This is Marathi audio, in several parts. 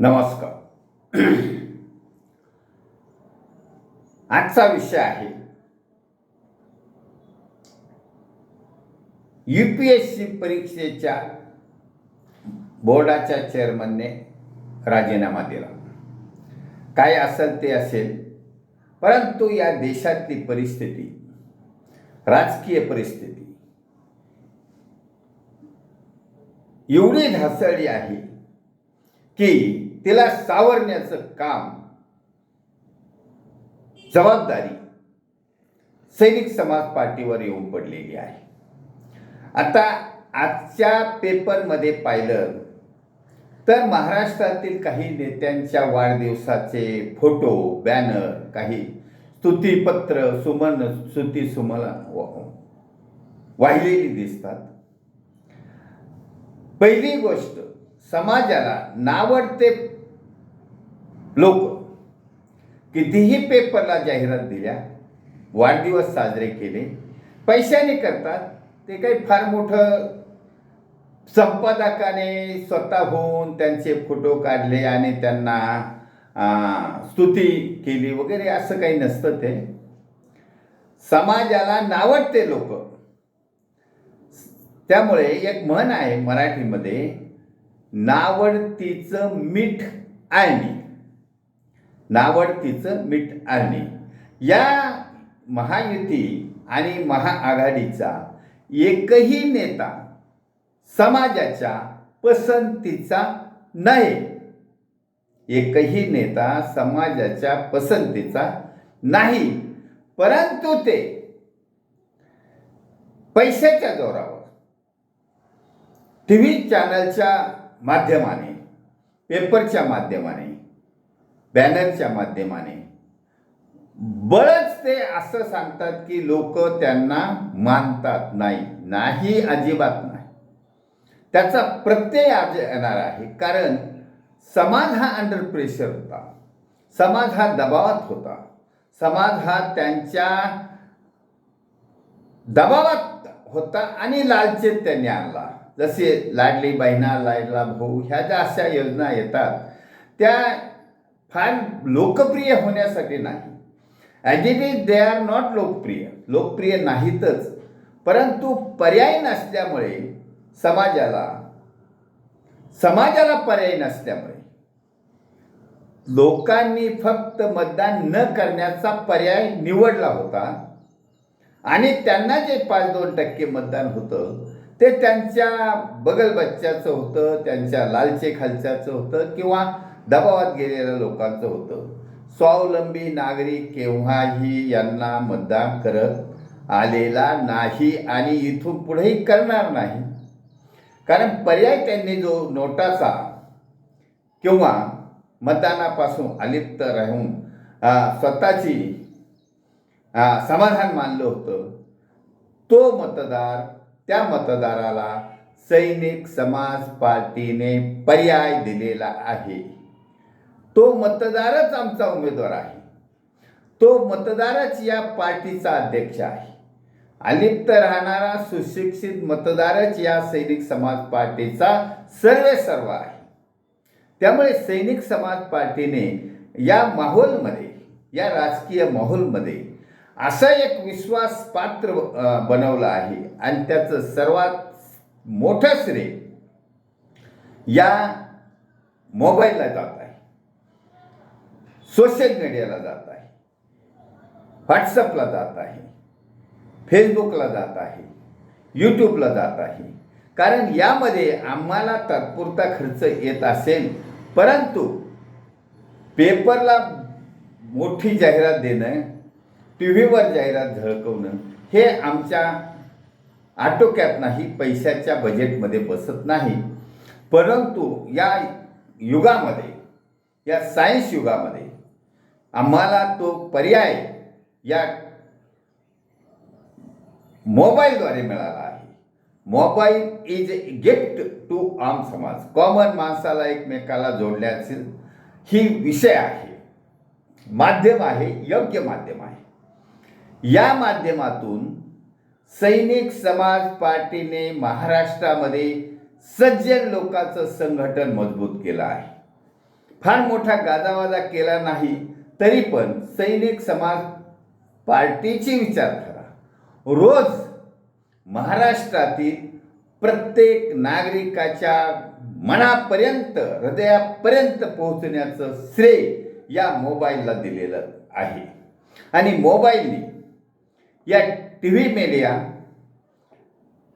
नमस्कार. आजचा विषय आहे यूपीएससी परीक्षेच्या बोर्डाच्या चेअरमनने राजीनामा दिला. काय असेल ते असेल परंतु या देशातली परिस्थिती राजकीय परिस्थिती एवढी ढासळली आहे की तिला सावरण्याचं काम. जबाबदारी सैनिक समाज पार्टीवर येऊन पडलेली आहे. आता आजच्या पेपरमध्ये पाहिलं तर महाराष्ट्रातील काही नेत्यांच्या वाढदिवसाचे फोटो बॅनर काही स्तुतीपत्र सुमन स्तुती सुमला वाहिलेली दिसतात. पहिली गोष्ट समाजाला नावडते लोक कितीही पेपरला जाहिरात दिल्या वाढदिवस साजरे केले पैशाने करतात ते काही फार मोठं संपादकाने स्वतःहून त्यांचे फोटो काढले आणि त्यांना स्तुती केली वगैरे असं काही नसतं ते. समाजाला नावडते लोक. त्यामुळे एक म्हण आहे मराठीमध्ये नावडतीचं मीठ आळणी. नावडतीचं मीठ आळणी या महायुती आणि महाआघाडीचा एकही नेता समाजाच्या पसंतीचा नाही. एकही नेता समाजाच्या पसंतीचा नाही. परंतु ते पैशाच्या जोरावर टी व्ही चॅनलच्या माध्यमाने पेपरच्या माध्यमाने बॅनरच्या माध्यमाने. बळच ते असं सांगतात की लोक त्यांना मानतात नाही. नाही अजिबात नाही. त्याचा प्रत्यय आज येणार आहे. कारण समाज हा अंडर प्रेशर होता. समाज हा दबावात होता. समाज हा त्यांच्या दबावात होता आणि लालचेत त्यांनी आणला. जसे लाडली बहिणा लाडला भाऊ ह्या ज्या अशा योजना येतात त्या फार लोकप्रिय होण्यासाठी नाही. As it is they are not लोकप्रिय. लोकप्रिय नाहीतच. परंतु पर्याय नसल्यामुळे समाजाला समाजाला पर्याय नसल्यामुळे लोकांनी फक्त मतदान न करण्याचा पर्याय निवडला होता. आणि त्यांना जे पाच दोन टक्के मतदान होतं ते त्यांच्या बगल बच्च्याचं होतं त्यांच्या लालचे खालच्याचं होतं किंवा दबावात गेलेल्या लोकांचं होतं. स्वावलंबी नागरिक केव्हाही यांना मतदान करत आलेला नाही आणि इथून पुढेही करणार नाही. कारण पर्याय त्यांनी जो नोटाचा किंवा मतदानापासून अलिप्त राहून स्वतःची समाधान मानलं होतं तो मतदार त्या मतदाराला सैनिक समाज पार्टीने पर्याय दिलेला आहे. तो मतदारच आमचा उमेदवार आहे. तो मतदारच या पार्टीचा अध्यक्ष आहे. अलिप्त राहणारा सुशिक्षित मतदारच या सैनिक समाज पार्टीचा सर्वे सर्व आहे. त्यामुळे सैनिक समाज पार्टीने या माहोलमध्ये या राजकीय माहोलमध्ये असा एक विश्वास पात्र बनवलं आहे. आणि त्याचं सर्वात मोठं श्रेय या मोबाईलला जात आहे. सोशल मीडियाला जात आहे. व्हॉट्सअपला जात आहे. फेसबुकला जात आहे. यूट्यूबला जात आहे. कारण यामध्ये आम्हाला तात्पुरता खर्च येत असेल परंतु पेपरला मोठी जाहिरात देणं टी व्हीवर जाहिरात झळकवणं हे आमच्या आटोक्यात नाही पैशाच्या बजेटमध्ये बसत नाही. परंतु या युगामध्ये या सायन्स युगामध्ये आम्हाला तो पर्याय या मोबाईलद्वारे मिळाला आहे. Mobile is a gift to आम समाज. कॉमन माणसाला एकमेकाला जोडण्याचे ही विषय आहे. माध्यम आहे योग्य माध्यम आहे. या माध्यमातून सैनिक समाज पार्टीने महाराष्ट्रामध्ये सज्जन लोकांचं संघटन मजबूत केलं आहे. फार मोठा गाजावाजा केला नाही तरी पण सैनिक समाज पार्टीची विचारधारा रोज महाराष्ट्रातील प्रत्येक नागरिकाच्या मनापर्यंत हृदयापर्यंत पोहोचण्याचं श्रेय या मोबाईलला दिलेलं आहे. आणि मोबाईलने या T V media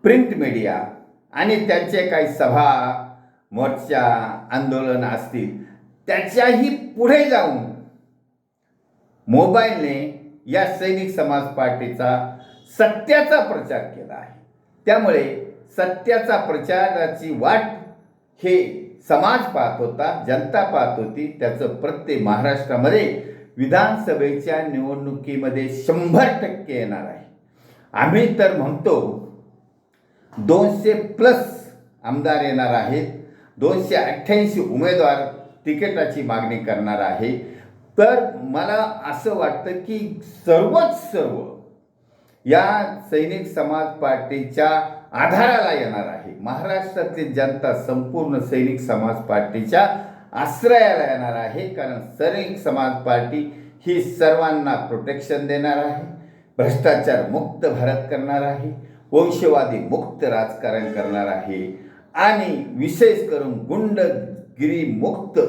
print media आणि त्यांचे काही सभा मोर्चा आंदोलन असतील त्याच्याही पुढे जाऊन मोबाईलने या सैनिक समाज पार्टीचा सत्याचा प्रचार केला आहे. त्यामुळे सत्याचा प्रचाराची वाट हे समाज पाहत होता जनता पाहत होती. त्याचं प्रत्येक महाराष्ट्रामध्ये विधानसभेच्या निवडणुकीमध्ये शंभर टक्के येणार आहे. आम्ही तर म्हणतो दोनशे प्लस आमदार येणार आहेत. दोनशे अठ्ठ्याऐंशी उमेदवार तिकिटाची मागणी करणार आहे. तर मला असं वाटतं की सर्वच सर्व या सैनिक समाज पार्टीच्या आधाराला येणार आहे. महाराष्ट्रातील जनता संपूर्ण सैनिक समाज पार्टीच्या आश्रयाला येणार आहे. कारण सैनिक समाज पार्टी ही सर्वांना प्रोटेक्शन देणार आहे. भ्रष्टाचार मुक्त भारत करणार आहे. वंशवादी मुक्त राजकारण करणार आहे. आणि विशेष करून गुंडगिरी मुक्त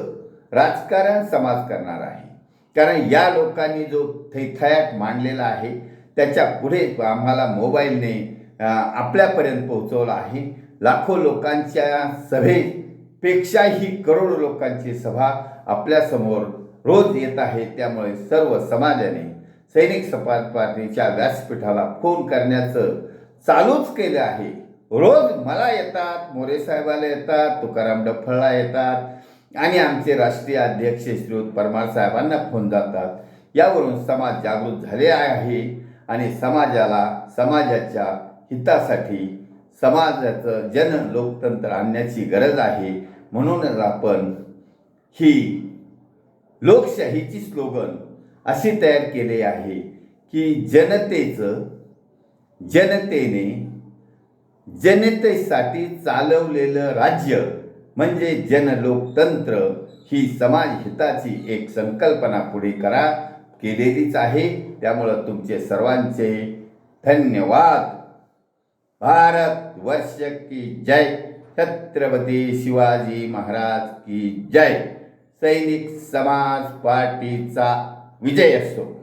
राजकारण समाज करणार आहे. कारण या लोकांनी जो थैथयाट मांडलेला आहे त्याच्या पुढे आम्हाला मोबाईलने आपल्यापर्यंत पोहोचवलं आहे. लाखो लोकांच्या सभेपेक्षाही करोडो लोकांची सभा आपल्यासमोर रोज येत आहे. त्यामुळे सर्व समाजाने सैनिक समाज पार्टीच्या व्यासपीठाला फोन करण्याचं चालूच केलं आहे. रोज मला येतात मोरे साहेबाला येतात तुकाराम डफळला येतात आणि आमचे राष्ट्रीय अध्यक्ष श्रीयुत परमार साहेबांना फोन जातात यावरून समाज जागृत झाले आहे आणि समाजाला समाजाच्या हितासाठी समाजाचं जन लोकतंत्र आणण्याची गरज आहे. म्हणूनच आपण ही लोकशाहीची स्लोगन अशी तयार केली आहे की जनतेचं जनतेने जनतेसाठी चालवलेलं राज्य म्हणजे जनलोकतंत्र ही समाज हिताची एक संकल्पना पुढे करा केलेलीच आहे. त्यामुळं तुमचे सर्वांचे धन्यवाद. भारत वर्ष की जय. छत्रपती शिवाजी महाराज की जय. सैनिक समाज पार्टीचा विजय असो.